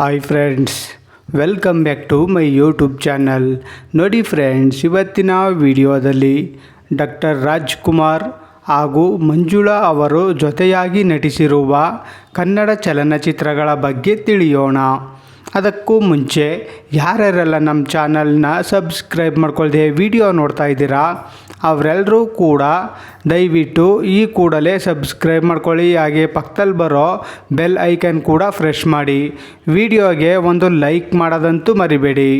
Hi friends welcome back to my YouTube channel ನೋಡಿ friends ಇವತ್ತಿನ ವಿಡಿಯೋದಲ್ಲಿ ಡಾಕ್ಟರ್ ರಾಜ್ಕುಮಾರ್ ಹಾಗೂ ಮಂಜುಳಾ ಅವರು ಜೊತೆಯಾಗಿ ನಟಿಸಿರುವ ಕನ್ನಡ ಚಲನಚಿತ್ರಗಳ ಬಗ್ಗೆ ತಿಳಿಯೋಣ. ಅದಕ್ಕೂ ಮುಂಚೆ ಯಾರ್ಯಾರೆಲ್ಲ ನಮ್ಮ ಚಾನಲ್ನ ಸಬ್ಸ್ಕ್ರೈಬ್ ಮಾಡ್ಕೊಳ್ದೆ ವಿಡಿಯೋ ನೋಡ್ತಾ ಇದ್ದೀರಾ ಅವರೆಲ್ಲರೂ ಕೂಡ ದಯವಿಟ್ಟು ಈ ಕೂಡಲೇ ಸಬ್ಸ್ಕ್ರೈಬ್ ಮಾಡ್ಕೊಳ್ಳಿ, ಹಾಗೆ ಪಕ್ಕದಲ್ಲಿ ಬರೋ ಬೆಲ್ ಐಕನ್ ಕೂಡ ಫ್ರೆಶ್ ಮಾಡಿ. ವಿಡಿಯೋಗೆ ಒಂದು ಲೈಕ್ ಮಾಡೋದಂತೂ ಮರಿಬೇಡಿ.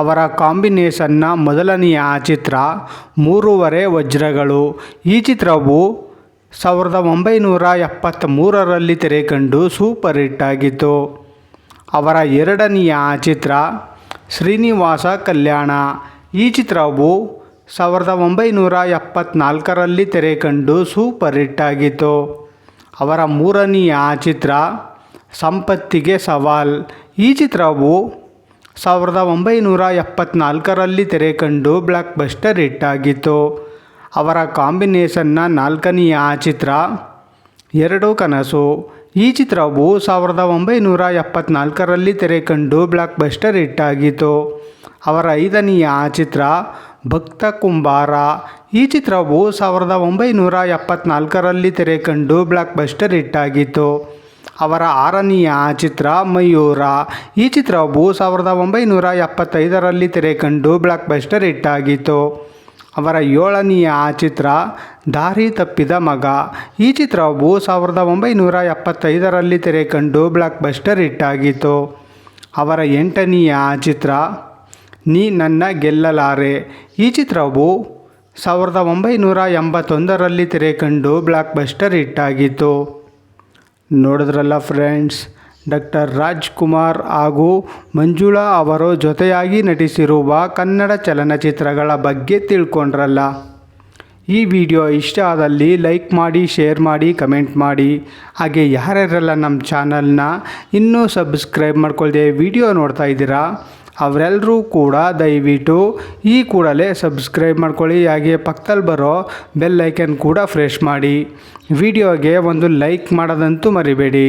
ಅವರ ಕಾಂಬಿನೇಷನ್ನ ಮೊದಲನೆಯ ಚಿತ್ರ, ಮೂರುವರೆ ವಜ್ರಗಳು. ಈ ಚಿತ್ರವು ಸಾವಿರದ ಒಂಬೈನೂರ ಎಪ್ಪತ್ತ್ಮೂರರಲ್ಲಿ ತೆರೆಕಂಡು ಸೂಪರ್ ಹಿಟ್ ಆಗಿತ್ತು. ಅವರ ಎರಡನೆಯ ಚಿತ್ರ ಶ್ರೀನಿವಾಸ ಕಲ್ಯಾಣ. ಈ ಚಿತ್ರವು ಸಾವಿರದ ಒಂಬೈನೂರ ಎಪ್ಪತ್ನಾಲ್ಕರಲ್ಲಿ ತೆರೆಕಂಡು ಸೂಪರ್ ಹಿಟ್ ಆಗಿತ್ತು. ಅವರ ಮೂರನೆಯ ಚಿತ್ರ ಸಂಪತ್ತಿಗೆ ಸವಾಲ್. ಈ ಚಿತ್ರವು ಸಾವಿರದ ಒಂಬೈನೂರ ಎಪ್ಪತ್ನಾಲ್ಕರಲ್ಲಿ ತೆರೆಕಂಡು ಬ್ಲಾಕ್ ಬಸ್ಟರ್ ಹಿಟ್ ಆಗಿತ್ತು. ಅವರ ಕಾಂಬಿನೇಷನ್ನ ನಾಲ್ಕನೆಯ ಚಿತ್ರ ಎರಡು ಕನಸು. ಈ ಚಿತ್ರವು ಸಾವಿರದ ಒಂಬೈನೂರ ಎಪ್ಪತ್ನಾಲ್ಕರಲ್ಲಿ ತೆರೆಕಂಡು ಬ್ಲಾಕ್ ಬಸ್ಟರ್ ಹಿಟ್ ಆಗಿತ್ತು ಅವರ ಐದನೆಯ ಚಿತ್ರ ಭಕ್ತ ಕುಂಬಾರ. ಈ ಚಿತ್ರವು ಸಾವಿರದ ಒಂಬೈನೂರ ಎಪ್ಪತ್ನಾಲ್ಕರಲ್ಲಿ ತೆರೆಕಂಡು ಬ್ಲಾಕ್ ಬಸ್ಟರ್ ಹಿಟ್ ಆಗಿತ್ತು ಅವರ ಆರನೆಯ ಚಿತ್ರ ಮಯೂರ. ಈ ಚಿತ್ರವು ಸಾವಿರದ ಒಂಬೈನೂರ ಎಪ್ಪತ್ತೈದರಲ್ಲಿ ತೆರೆಕಂಡು ಬ್ಲಾಕ್ ಬಸ್ಟರ್ ಅವರ ಏಳನೆಯ ಚಿತ್ರ, ದಾರಿ ತಪ್ಪಿದ ಮಗ. ಈ ಚಿತ್ರವು ಸಾವಿರದ ಒಂಬೈನೂರ ಎಪ್ಪತ್ತೈದರಲ್ಲಿ ತೆರೆಕಂಡು ಬ್ಲಾಕ್ ಬಸ್ಟರ್ ಹಿಟ್ ಆಗಿತ್ತು ಅವರ ಎಂಟನೆಯ ಚಿತ್ರ, ನೀ ನನ್ನ ಗೆಲ್ಲಲಾರೆ. ಈ ಚಿತ್ರವು ಸಾವಿರದ ಒಂಬೈನೂರ ಎಂಬತ್ತೊಂದರಲ್ಲಿ ತೆರೆಕಂಡು ಬ್ಲಾಕ್ ಬಸ್ಟರ್ ಹಿಟ್ ಆಗಿತ್ತು ನೋಡಿದ್ರಲ್ಲ ಫ್ರೆಂಡ್ಸ್ ಡಾಕ್ಟರ್ ರಾಜ್ಕುಮಾರ್ ಹಾಗೂ ಮಂಜುಳಾ ಅವರು ಜೊತೆಯಾಗಿ ನಟಿಸಿರುವ ಕನ್ನಡ ಚಲನಚಿತ್ರಗಳ ಬಗ್ಗೆ ತಿಳ್ಕೊಂಡ್ರಲ್ಲ. ಈ ವಿಡಿಯೋ ಇಷ್ಟ ಆದಲ್ಲಿ ಲೈಕ್ ಮಾಡಿ, ಶೇರ್ ಮಾಡಿ, ಕಮೆಂಟ್ ಮಾಡಿ. ಹಾಗೆ ಯಾರ್ಯಾರೆಲ್ಲ ನಮ್ಮ ಚಾನಲ್ನ ಇನ್ನೂ ಸಬ್ಸ್ಕ್ರೈಬ್ ಮಾಡ್ಕೊಳ್ದೆ ವಿಡಿಯೋ ನೋಡ್ತಾ ಇದ್ದೀರಾ, ಅವರೆಲ್ಲರೂ ಕೂಡ ದಯವಿಟ್ಟು ಈ ಕೂಡಲೇ ಸಬ್ಸ್ಕ್ರೈಬ್ ಮಾಡ್ಕೊಳ್ಳಿ. ಹಾಗೆ ಪಕ್ಕದಲ್ಲಿ ಬರೋ ಬೆಲ್ ಐಕನ್ ಕೂಡ ಫ್ರೆಶ್ ಮಾಡಿ. ವಿಡಿಯೋಗೆ ಒಂದು ಲೈಕ್ ಮಾಡೋದಂತೂ ಮರಿಬೇಡಿ.